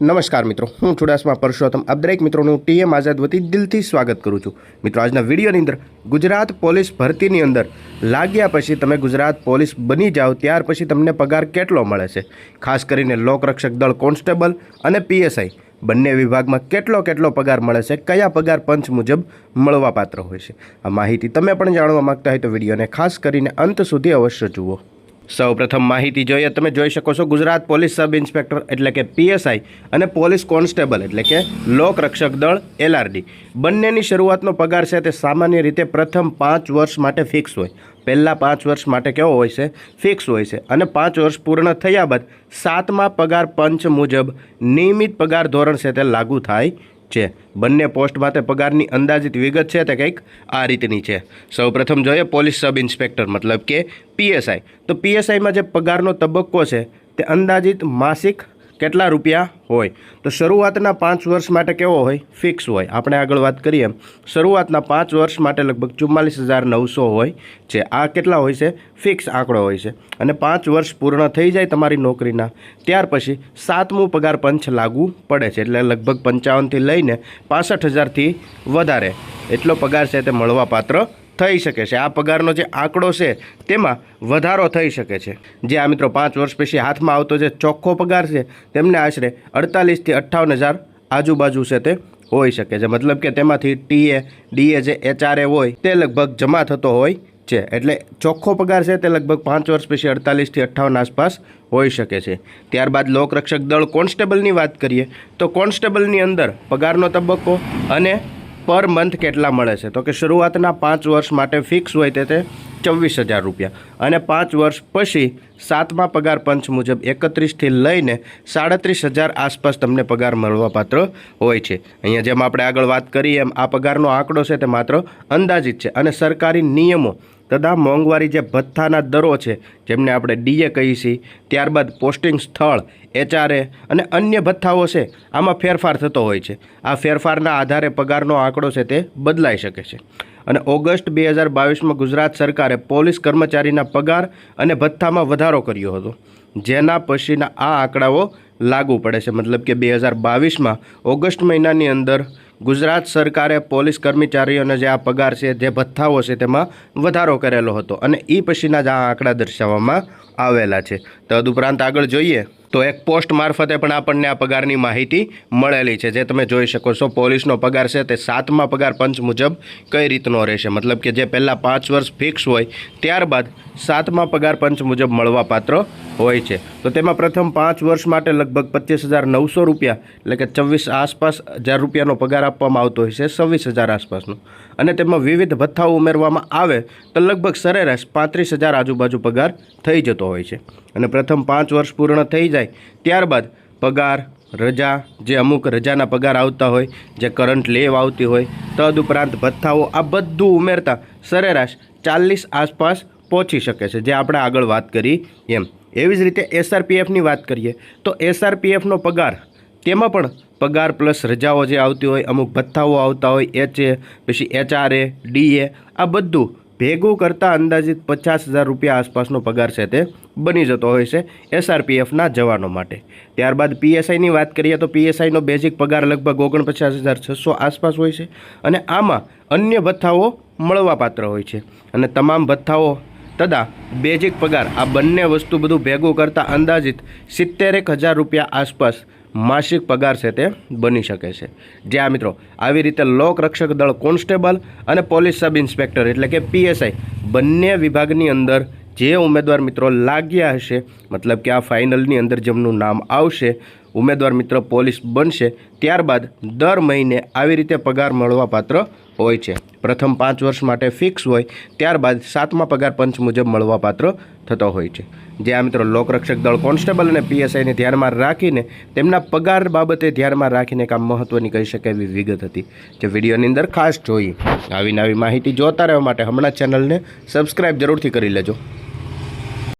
નમસ્કાર મિત્રો, હું ચુડાસમા પરસોત્તમ. આપ દરેક મિત્રોનું ટીએમ આઝાદ વતી દિલથી સ્વાગત કરું છું. મિત્રો, આજના વિડીયોની અંદર ગુજરાત પોલીસ ભરતીની અંદર લાગ્યા પછી તમે ગુજરાત પોલીસ બની જાઓ, ત્યાર પછી તમને પગાર કેટલો મળે છે? ખાસ કરીને લોકરક્ષક દળ કોન્સ્ટેબલ અને પીએસઆઈ, બંને વિભાગમાં કેટલો કેટલો પગાર મળે છે? કયા પગાર પંચ મુજબ મળવાપાત્ર હોય છે? આ માહિતી તમે પણ જાણવા માગતા હોય તો વિડીયોને ખાસ કરીને અંત સુધી અવશ્ય જુઓ. સૌ પ્રથમ માહિતી જોઈએ. તમે જોઈ શકો છો ગુજરાત પોલીસ સબ ઇન્સ્પેક્ટર એટલે કે પીએસઆઈ અને પોલીસ કોન્સ્ટેબલ એટલે કે લોક રક્ષક દળ એલઆરડી. બંનેની શરૂઆતનો પગાર છે તે સામાન્ય રીતે પ્રથમ પાંચ વર્ષ માટે ફિક્સ હોય. પહેલાં પાંચ વર્ષ માટે કેવો હોય છે? ફિક્સ હોય છે. અને પાંચ વર્ષ પૂર્ણ થયા બાદ સાતમા પગાર પંચ મુજબ નિયમિત પગાર ધોરણ છે તે લાગુ થાય છે. બંને પોસ્ટ માટે પગારની અંદાજિત વિગત છે તે કંઈક આ રીતની છે. સૌપ્રથમ જોઈએ પોલીસ સબ ઇન્સ્પેક્ટર, મતલબ કે પીએસઆઈ તો પીએસઆઈમાં જે પગારનો તબક્કો છે તે અંદાજિત માસિક કેટલા રૂપિયા હોય? તો શરૂઆતના પાંચ વર્ષ માટે કેવો હોય? ફિક્સ હોય. આપણે આગળ વાત કરીએ. શરૂઆતના પાંચ વર્ષ માટે લગભગ ચુમ્માલીસ હજાર નવસો હોય છે. આ કેટલા હોય છે? ફિક્સ આંકડો હોય છે. અને પાંચ વર્ષ પૂર્ણ થઈ જાય તમારી નોકરીના, ત્યાર પછી સાતમું પગાર પંચ લાગુ પડે છે. એટલે લગભગ પંચાવનથી લઈને પાસઠ હજારથી વધારે એટલો પગાર છે તે મળવાપાત્ર થઈ શકે છે. આ પગારનો જે આંકડો છે, તેમાં વધારો થઈ શકે છે. જે આ મિત્રો પાંચ વર્ષ પછી હાથમાં આવતો જે ચોખ્ખો પગાર છે, તેમને આશરે અડતાલીસથી અઠ્ઠાવન હજાર આજુબાજુ છે તે હોઈ શકે છે. મતલબ કે તેમાંથી ટીએ ડીએ જે એચઆરએ હોય, તે લગભગ જમા થતો હોય છે. એટલે ચોખ્ખો પગાર છે તે લગભગ પાંચ વર્ષ પછી અડતાલીસથી અઠ્ઠાવન આસપાસ હોઈ શકે છે. ત્યારબાદ લોકરક્ષક દળ કોન્સ્ટેબલની વાત કરીએ, તો કોન્સ્ટેબલની અંદર પગારનો તબક્કો અને પર મંથ કેટલા મળે છે? તો કે શરૂઆતના પાંચ વર્ષ માટે ફિક્સ હોય તે તે ચોવીસ હજાર રૂપિયા. અને પાંચ વર્ષ પછી સાતમા પગાર પંચ મુજબ એકત્રીસથી લઈને સાડત્રીસ હજાર આસપાસ તમને પગાર મળવાપાત્ર હોય છે. અહીંયા જેમ આપણે આગળ વાત કરીએ એમ આ પગારનો આંકડો છે તે માત્ર અંદાજિત છે. અને સરકારી નિયમો તથા મોંઘવારી જે ભથ્થાના દરો છે, જેમને આપણે ડીએ કહીએ છીએ, ત્યારબાદ પોસ્ટિંગ સ્થળ, એચઆરએ અને અન્ય ભથ્થાઓ છે, આમાં ફેરફાર થતો હોય છે. આ ફેરફારના આધારે પગારનો આંકડો છે તે બદલાઈ શકે છે. અને ઓગસ્ટ બે હજાર બાવીસમાં ગુજરાત સરકારે પોલીસ કર્મચારીના પગાર અને ભથ્થામાં વધારો કર્યો હતો, જેના પછીના આ આંકડાઓ લાગુ પડે છે. મતલબ કે બે હજાર બાવીસમાં ઓગસ્ટ મહિનાની અંદર ગુજરાત સરકારે પોલીસ કર્મચારીઓને જે આ પગાર છે, જે ભથ્થાઓ છે, તેમાં વધારો કરેલો હતો અને એ પછીના જ આ આંકડા દર્શાવવામાં આવેલા છે. તદુપરાંત આગળ જોઈએ તો એક પોસ્ટ મારફતે પણ આપણને આ પગારની માહિતી મળેલી છે. જે તમે જોઈ શકો છો, પોલીસનો પગાર છે. તે સાતમા પગાર પંચ મુજબ કઈ રીતનો રહેશે? મતલબ કે જે પહેલાં પાંચ વર્ષ ફિક્સ હોય, ત્યારબાદ સાતમા પગાર પંચ મુજબ મળવાપાત્ર હોય છે. તો તેમાં પ્રથમ પાંચ વર્ષ માટે લગભગ પચીસ હજાર નવસો રૂપિયા, એટલે કે છવ્વીસ આસપાસ હજાર રૂપિયાનો પગાર આપવામાં આવતો હોય છે, છવ્વીસ હજાર આસપાસનો. અને તેમાં વિવિધ ભથ્થાઓ ઉમેરવામાં આવે, તો લગભગ સરેરાશ પાંત્રીસ હજાર આજુબાજુ પગાર થઈ જતો હોય છે. અને પ્રથમ પાંચ વર્ષ પૂર્ણ થઈ જાય, ત્યારબાદ પગાર, રજા, જે અમુક રજાના પગાર આવતા હોય, જે કરંટ લેવ આવતી હોય તદુપરાંત ભથ્થાઓ, આ બધું ઉમેરતા સરેરાશ ચાલીસ આસપાસ પહોંચી શકે છે. જે આપણે આગળ વાત કરી એમ. એવી જ રીતે એસઆરપીએફની વાત કરીએ, તો એસઆરપીએફનો પગાર, તેમાં પણ પગાર પ્લસ રજાઓ જે આવતી હોય, અમુક ભથ્થાઓ આવતા હોય, એચએ, પછી એચઆરએ, ડીએ, આ બધું ભેગું કરતાં અંદાજિત પચાસ હજાર રૂપિયા આસપાસનો પગાર છે તે બની જતો હોય છે એસઆરપીએફના જવાનો માટે. ત્યારબાદ પીએસઆઈની વાત કરીએ તો પીએસઆઈનો બેઝિક પગાર લગભગ ઓગણપચાસ હજાર છસો આસપાસ હોય છે અને આમાં અન્ય ભથ્થાઓ મળવાપાત્ર હોય છે. અને તમામ ભથ્થાઓ તદા બેઝિક પગાર આ બંને વસ્તુ બધું ભેગું કરતાં અંદાજિત સિત્તેરેક હજાર રૂપિયા આસપાસ માસિક પગાર છે તે બની શકે છે. જે આ મિત્રો, આવી રીતે લોક રક્ષક દળ કોન્સ્ટેબલ અને પોલીસ સબ ઇન્સ્પેક્ટર એટલે કે પીએસઆઈ બંને વિભાગની અંદર જે ઉમેદવાર મિત્રો લાગ્યા હશે, મતલબ કે આ ફાઇનલની અંદર જેમનું નામ આવશે, ઉમેદવાર મિત્ર પોલીસ બનશે, ત્યારબાદ દર મહિને આવી રીતે પગાર મળવાપાત્ર હોય છે. પ્રથમ પાંચ વર્ષ માટે ફિક્સ હોય, ત્યારબાદ સાતમા પગાર પંચ મુજબ મળવાપાત્ર થતો હોય છે. જે આ મિત્રો લોકરક્ષક દળ કોન્સ્ટેબલ અને પીએસઆઈને ધ્યાનમાં રાખીને તેમના પગાર બાબતે ધ્યાનમાં રાખીને એક મહત્ત્વની કહી શકાય એવી વિગત હતી. જે વિડીયોની અંદર ખાસ જોઈ આવી નવી માહિતી જોતા રહેવા માટે હમણાં ચેનલને સબસ્ક્રાઈબ જરૂરથી કરી લેજો.